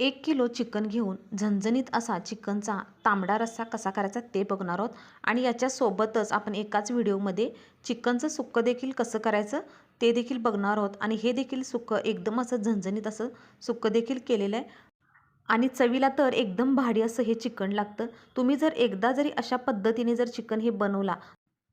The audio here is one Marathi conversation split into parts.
एक किलो चिकन घेऊन झणझणीत असा चिकनचा तांबडा रस्सा कसा करायचा ते बघणार आहोत. आणि याच्यासोबतच आपण एकाच व्हिडिओमध्ये चिकनचं सुक्कं देखील कसं करायचं ते देखील बघणार आहोत. आणि हे देखील सुक्कं एकदम असं झणझणीत असं सुक्कं देखील केलेलं आहे. आणि चवीला तर एकदम भारी असं हे चिकन लागतं. तुम्ही जर एकदा जरी अशा पद्धतीने जर चिकन हे बनवला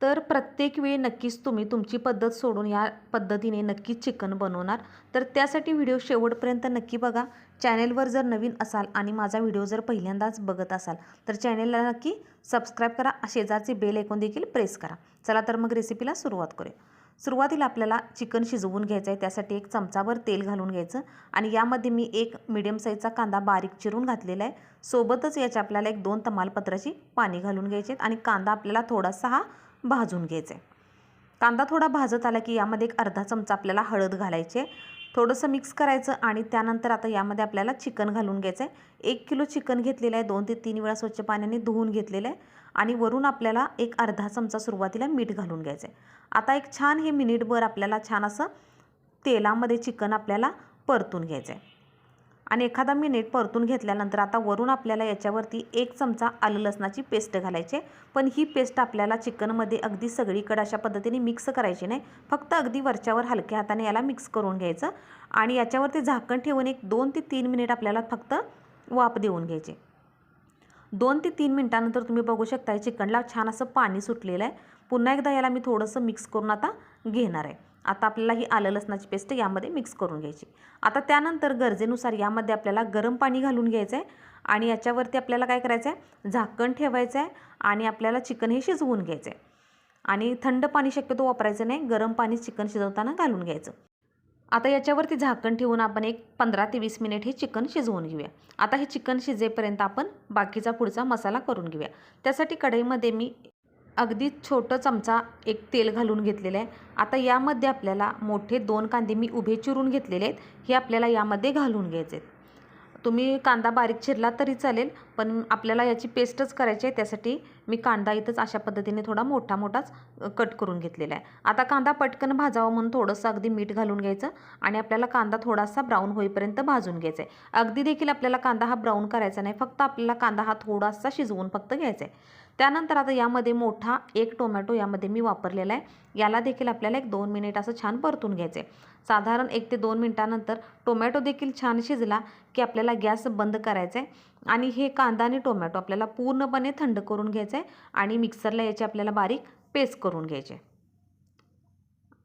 तर प्रत्येक वेळी नक्कीच तुम्ही तुमची पद्धत सोडून या पद्धतीने नक्कीच चिकन बनवणार. तर त्यासाठी व्हिडिओ शेवटपर्यंत नक्की बघा. चॅनेलवर जर नवीन असाल आणि माझा व्हिडिओ जर पहिल्यांदाच बघत असाल तर चॅनेलला नक्की सबस्क्राईब करा. शेजारचे बेल ऐकून देखील प्रेस करा. चला तर मग रेसिपीला सुरुवात करूया. सुरुवातीला आपल्याला चिकन शिजवून घ्यायचं आहे त्यासाठी एक चमचाभर तेल घालून घ्यायचं आणि यामध्ये मी एक मिडियम साईजचा कांदा बारीक चिरून घातलेला आहे. सोबतच याच्या आपल्याला एक दोन तमालपत्राची पाणी घालून घ्यायचे आणि कांदा आपल्याला थोडासा हा भाजून घ्यायचं. आहे कांदा थोडा भाजत आला की यामध्ये एक अर्धा चमचा आपल्याला हळद घालायचे थोडंसं मिक्स करायचं आणि त्यानंतर आता यामध्ये आपल्याला चिकन घालून घ्यायचं आहे. एक किलो चिकन घेतलेलं आहे. दोन ते तीन वेळा स्वच्छ पाण्याने धुवून घेतलेलं आहे. आणि वरून आपल्याला एक अर्धा चमचा सुरुवातीला मीठ घालून घ्यायचं आहे. आता एक छान हे मिनिटभर आपल्याला छान असं तेलामध्ये चिकन आपल्याला परतून घ्यायचं आहे. आणि एखादा मिनिट परतून घेतल्यानंतर आता वरून आपल्याला याच्यावरती एक चमचा आलं लसणाची पेस्ट घालायची पण ही पेस्ट आपल्याला चिकनमध्ये अगदी सगळीकडे अशा पद्धतीने मिक्स करायची नाही. फक्त अगदी वरच्यावर हलक्या हाताने याला मिक्स करून घ्यायचं आणि याच्यावरती झाकण ठेवून एक दोन ते तीन मिनिट आपल्याला फक्त वाफ देऊन घ्यायचे. दोन ते तीन मिनटानंतर तुम्ही बघू शकता चिकनला छान असं पाणी सुटलेलं आहे. पुन्हा एकदा याला मी थोडंसं मिक्स करून आता घेणार आहे. आता आपल्याला ही आलं लसणाची पेस्ट यामध्ये मिक्स करून घ्यायची. आता त्यानंतर गरजेनुसार यामध्ये आपल्याला गरम पाणी घालून घ्यायचं आहे आणि याच्यावरती आपल्याला काय करायचं आहे झाकण ठेवायचं आहे आणि आपल्याला चिकन हे शिजवून घ्यायचं आहे आणि थंड पाणी शक्यतो वापरायचं नाही गरम पाणी चिकन शिजवताना घालून घ्यायचं. आता याच्यावरती झाकण ठेवून आपण एक पंधरा ते वीस मिनिट हे चिकन शिजवून घेऊया. आता हे चिकन शिजेपर्यंत आपण बाकीचा पुढचा मसाला करून घेऊया. त्यासाठी कढईमध्ये मी अगदी छोटं चमचा एक तेल घालून घेतलेलं आहे. आता यामध्ये आपल्याला मोठे दोन कांदे मी उभे चिरून घेतलेले आहेत. हे आपल्याला यामध्ये घालून घ्यायचे आहेत. तुम्ही कांदा बारीक चिरला तरी चालेल पण आपल्याला याची पेस्टच करायची आहे. त्यासाठी मी कांदा इथंच अशा पद्धतीने थोडा मोठा मोठाच कट करून घेतलेला आहे. आता कांदा पटकन भाजावा म्हणून थोडंसं अगदी मीठ घालून घ्यायचं आणि आपल्याला कांदा थोडासा ब्राऊन होईपर्यंत भाजून घ्यायचा आहे. अगदी देखील आपल्याला कांदा हा ब्राऊन करायचा नाही. फक्त आपल्याला कांदा हा थोडासा शिजवून फक्त घ्यायचा आहे. त्यानंतर आता यामध्ये मोठा एक टोमॅटो यामध्ये मी वापरलेला आहे. याला देखील आपल्याला एक दोन मिनिट असं छान परतून घ्यायचं आहे साधारण एक ते दोन मिनटानंतर टोमॅटो देखील छान शिजला की आपल्याला गॅस बंद करायचा आहे आणि हे कांदा आणि टोमॅटो आपल्याला पूर्णपणे थंड करून घ्यायचं आहे आणि मिक्सरला याची आपल्याला बारीक पेस्ट करून घ्यायचे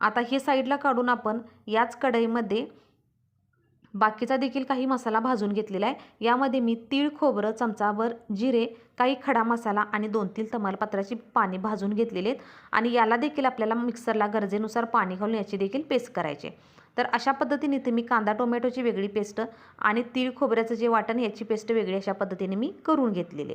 आता हे साईडला काढून आपण याच कढईमध्ये बाकीचा देखील काही मसाला भाजून घेतलेला आहे. यामध्ये मी तीळ खोबरं चमचाभर जिरे काही खडा मसाला आणि दोन तीन तमालपत्राची पाणी भाजून घेतलेले आहेत. आणि याला देखील आपल्याला मिक्सरला गरजेनुसार पाणी घालून याची देखील पेस्ट करायचे तर अशा पद्धतीने इथे मी कांदा टोमॅटोची वेगळी पेस्ट आणि तीळ खोबऱ्याचं जे वाटण याची पेस्ट वेगळी अशा पद्धतीने मी करून घेतलेले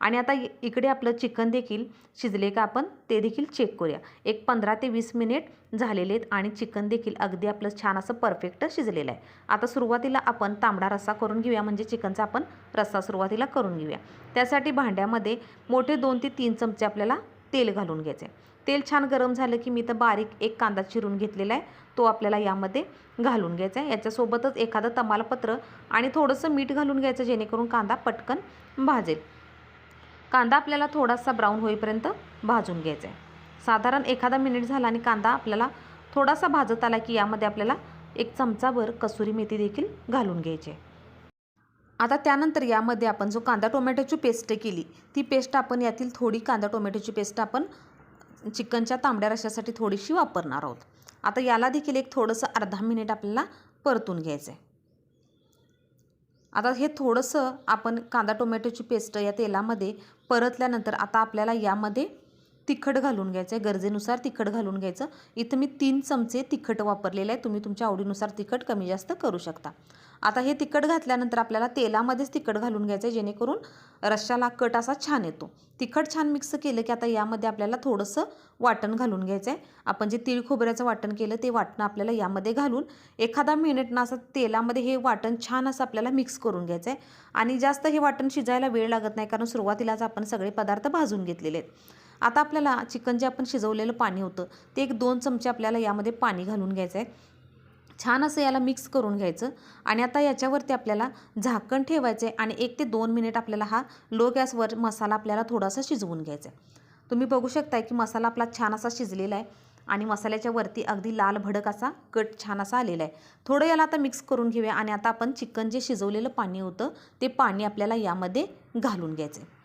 आणि आता इकडे आपलं चिकन देखील शिजले का आपण ते देखील चेक करूया. एक पंधरा ते वीस मिनिट झालेले आहेत आणि चिकन देखील अगदी आपलं छान असं परफेक्ट शिजलेलं आहे. आता सुरुवातीला आपण तांबडा रस्सा करून घेऊया म्हणजे चिकनचा आपण रस्सा सुरुवातीला करून घेऊया. त्यासाठी भांड्यामध्ये मोठे दोन ते तीन चमचे आपल्याला तेल घालून घ्यायचे तेल छान गरम झालं की मी तर बारीक एक कांदा चिरून घेतलेला आहे. तो आपल्याला यामध्ये घालून घ्यायचा आहे याच्यासोबतच एखादं तमालपत्र आणि थोडंसं मीठ घालून घ्यायचं जेणेकरून कांदा पटकन भाजेल. कांदा आपल्याला थोडासा ब्राऊन होईपर्यंत भाजून घ्यायचा आहे. साधारण एखादा मिनिट झाला आणि कांदा आपल्याला थोडासा भाजत आला की यामध्ये आपल्याला एक चमचाभर कसुरी मेथी देखील घालून घ्यायची आता त्यानंतर यामध्ये आपण जो कांदा टोमॅटोची पेस्ट केली ती पेस्ट आपण यातील थोडी कांदा टोमॅटोची पेस्ट आपण चिकनच्या तांबड्या रशासाठी थोडीशी वापरणार आहोत. आता याला देखील एक थोडंसं अर्धा मिनिट आपल्याला परतून घ्यायचं आहे आता हे थोडंसं आपण कांदा टोमॅटोची पेस्ट या तेलामध्ये परतल्यानंतर आता आपल्याला यामध्ये तिखट घालून घ्यायचं आहे गरजेनुसार तिखट घालून घ्यायचं. इथं मी तीन चमचे तिखट वापरलेले आहे. तुम्ही तुमच्या आवडीनुसार तिखट कमी जास्त करू शकता. आता हे तिखट घातल्यानंतर आपल्याला तेलामध्येच तिखट घालून घ्यायचं आहे जेणेकरून रश्शाला कट असा छान येतो. तिखट छान मिक्स केलं की आता यामध्ये आपल्याला थोडंसं वाटण घालून घ्यायचं आहे आपण जे तीळ खोबऱ्याचं वाटण केलं ते वाटणं आपल्याला यामध्ये घालून एखादा मिनिटनं असं तेलामध्ये हे वाटण छान असं आपल्याला मिक्स करून घ्यायचं आहे आणि जास्त हे वाटण शिजायला वेळ लागत नाही कारण सुरुवातीलाच आपण सगळे पदार्थ भाजून घेतलेले आहेत. आता आपल्याला चिकन जे आपण शिजवलेलं पाणी होतं ते एक दोन चमचे आपल्याला यामध्ये पाणी घालून घ्यायचं आहे छान असं याला मिक्स करून घ्यायचं. आणि आता याच्यावरती आपल्याला झाकण ठेवायचं आहे आणि एक ते दोन मिनिट आपल्याला हा लो गॅसवर मसाला आपल्याला थोडासा शिजवून घ्यायचा आहे तुम्ही बघू शकताय की मसाला आपला छान असा शिजलेला आहे आणि मसाल्याच्या वरती अगदी लाल भडक असा कट छान असा आलेला आहे. थोडं याला आता मिक्स करून घेऊया आणि आता आपण चिकन जे शिजवलेलं पाणी होतं ते पाणी आपल्याला यामध्ये घालून घ्यायचं आहे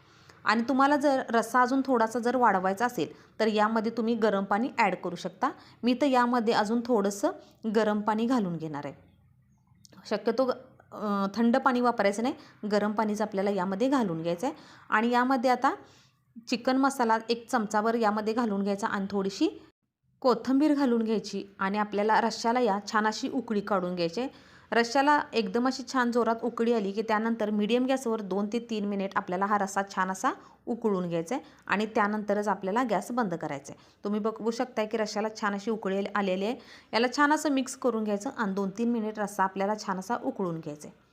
आणि तुम्हाला जर रस्सा अजून थोडासा जर वाढवायचा असेल तर यामध्ये तुम्ही गरम पाणी ॲड करू शकता. मी तर यामध्ये अजून थोडंसं गरम पाणी घालून घेणार आहे. शक्यतो थंड पाणी वापरायचं नाही गरम पाणीच आपल्याला यामध्ये घालून घ्यायचं आहे आणि यामध्ये आता चिकन मसाला एक चमचावर यामध्ये घालून घ्यायचा आणि थोडीशी कोथिंबीर घालून घ्यायची आणि आपल्याला रश्श्याला या छान अशी उकळी काढून घ्यायची. रश्श्याला एकदम अशी छान जोरात उकळी आली की त्यानंतर मीडियम गॅसवर दोन ते तीन मिनिट आपल्याला हा रस्सा छान असा उकळून घ्यायचा आहे आणि त्यानंतरच आपल्याला गॅस बंद करायचा आहे तुम्ही बघू शकताय की रश्श्याला छान अशी उकळी आलेली आहे. याला छान असं मिक्स करून घ्यायचं आणि दोन तीन मिनिट रस्सा आपल्याला छान असा उकळून घ्यायचा आहे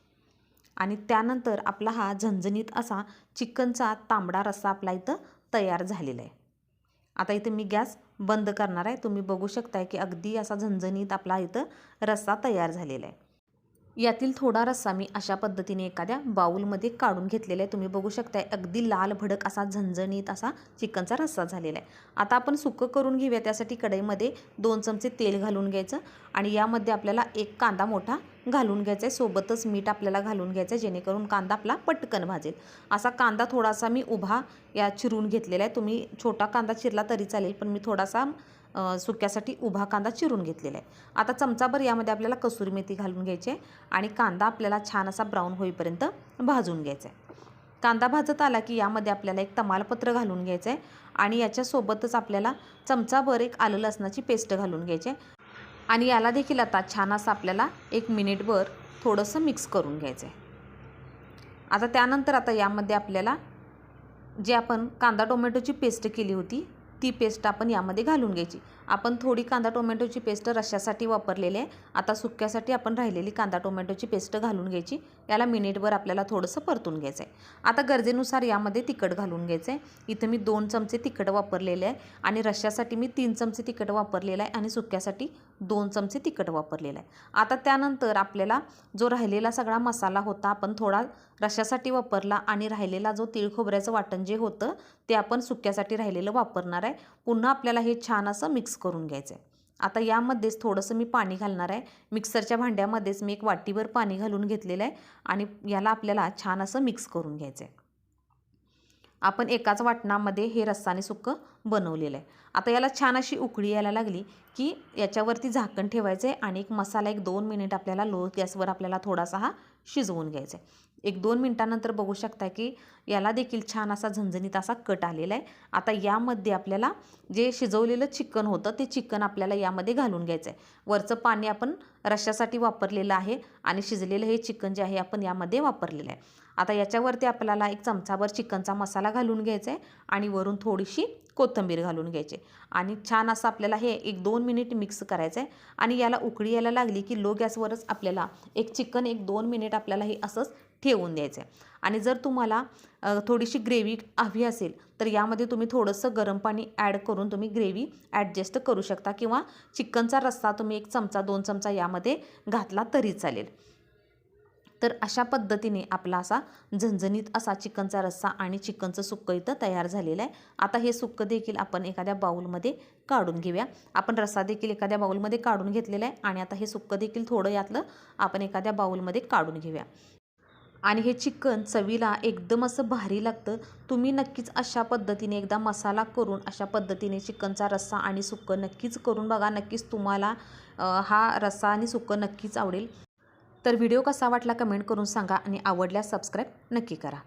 आणि त्यानंतर आपला हा झणझणीत असा चिकनचा तांबडा रस्सा आपला इथं तयार झालेला आहे. आता इथे मी गॅस बंद करणार आहे. तुम्ही बघू शकताय की अगदी असा झणझणीत आपला इथं रस्सा तयार झालेला आहे. यातील थोडा रस्सा मी अशा पद्धतीने एखाद्या बाऊलमध्ये काढून घेतलेला आहे. तुम्ही बघू शकताय अगदी लाल भडक असा झणझणीत असा चिकनचा रस्सा झालेला आहे. आता आपण सुकं करून घेऊया त्यासाठी कढईमध्ये दोन चमचे तेल घालून घ्यायचं आणि यामध्ये आपल्याला एक कांदा मोठा घालून घ्यायचा आहे. सोबतच मीठ आपल्याला घालून घ्यायचं आहे जेणेकरून कांदा आपला पटकन भाजेल. असा कांदा थोडासा मी उभा या चिरून घेतलेला आहे. तुम्ही छोटा कांदा चिरला तरी चालेल पण मी थोडासा सुक्यासाठी उभा कांदा चिरून घेतलेला आहे. आता चमचाभर यामध्ये आपल्याला कसुरी मेथी घालून घ्यायची आहे आणि कांदा आपल्याला छान असा ब्राऊन होईपर्यंत भाजून घ्यायचा आहे. कांदा भाजत आला की यामध्ये आपल्याला एक तमालपत्र घालून घ्यायचं आहे आणि याच्यासोबतच आपल्याला चमचाभर एक आलं लसणाची पेस्ट घालून घ्यायची आहे. आणि याला देखील आता छान असं आपल्याला एक मिनिटभर थोडंसं मिक्स करून घ्यायचं आहे. आता त्यानंतर आता यामध्ये आपल्याला जे आपण कांदा टोमॅटोची पेस्ट केली होती ती पेस्ट आपण यामध्ये घालून घ्यायची. आपण थोडी कांदा टोमॅटोची पेस्ट रश्श्यासाठी वापरलेली आहे. आता सुक्यासाठी आपण राहिलेली कांदा टोमॅटोची पेस्ट घालून घ्यायची. याला मिनिटभर आपल्याला थोडंसं परतून घ्यायचं आहे आता गरजेनुसार यामध्ये तिखट घालून घ्यायचं आहे इथं मी दोन चमचे तिखट वापरलेले आहे आणि रश्श्यासाठी मी तीन चमचे तिखट वापरलेलं आहे आणि सुक्यासाठी दोन चमचे तिखट वापरलेलं आहे. आता त्यानंतर आपल्याला जो राहिलेला सगळा मसाला होता आपण थोडा रश्श्यासाठी वापरला आणि राहिलेला जो तीळ खोबऱ्याचं वाटण जे होतं ते आपण सुक्यासाठी राहिलेलं वापरणार आहे. पुन्हा आपल्याला हे छान असं मिक्स करून घ्यायचं आहे आता यामध्येच थोडंसं मी पाणी घालणार आहे. मिक्सरच्या भांड्यामध्येच मी एक वाटीवर पाणी घालून घेतलेलं आहे आणि याला आपल्याला छान असं मिक्स करून घ्यायचं आहे आपण एकाच वाटणामध्ये हे रस्साने सुक्कं बनवलेलं आहे. आता याला छान अशी उकळी यायला लागली की याच्यावरती झाकण ठेवायचं आहे आणि एक मसाला एक दोन मिनिट आपल्याला लो गॅसवर आपल्याला थोडासा हा शिजवून घ्यायचा आहे एक दोन मिनटानंतर बघू शकता की याला देखील छान असा झणझणीत असा कट आलेला आहे आता यामध्ये आपल्याला जे शिजवलेलं चिकन होतं ते चिकन आपल्याला यामध्ये घालून घ्यायचं आहे वरचं पाणी आपण रश्श्यासाठी वापरलेलं आहे आणि शिजलेलं हे चिकन जे आहे आपण यामध्ये वापरलेलं आहे. आता याच्यावरती आपल्याला एक चमचाभर चिकनचा मसाला घालून घ्यायचा आहे आणि वरून थोडीशी कोथिंबीर घालून घ्यायची. आणि छान असं आपल्याला हे एक दोन मिनिट मिक्स करायचं आहे आणि याला उकळी यायला लागली की लो गॅसवरच आपल्याला एक चिकन एक दोन मिनिट आपल्याला हे असंच ठेवून द्यायचं आहे आणि जर तुम्हाला थोडीशी ग्रेव्ही हवी असेल तर यामध्ये तुम्ही थोडंसं गरम पाणी ॲड करून तुम्ही ग्रेव्ही ॲडजस्ट करू शकता किंवा चिकनचा रस्सा तुम्ही एक चमचा दोन चमचा यामध्ये घातला तरी चालेल. तर अशा पद्धतीने आपला असा झणझणीत असा चिकनचा रस्सा आणि चिकनचं सुक्कं इथं तयार झालेलं आहे. आता हे सुक्कं देखील आपण एखाद्या बाऊलमध्ये काढून घेऊया. आपण रस्सा देखील एखाद्या बाऊलमध्ये काढून घेतलेला आहे आणि आता हे सुक्कं देखील थोडं यातलं आपण एखाद्या बाऊलमध्ये काढून घेऊया. आणि हे चिकन चवीला एकदम असं भारी लागतं. तुम्ही नक्कीच अशा पद्धतीने एकदा मसाला करून अशा पद्धतीने चिकनचा रस्सा आणि सुक्कं नक्कीच करून बघा. नक्कीच तुम्हाला हा रस्सा आणि सुक्कं नक्कीच आवडेल. तर व्हिडिओ कसा वाटला कमेंट करून सांगा आणि आवडल्यास सबस्क्राईब नक्की करा.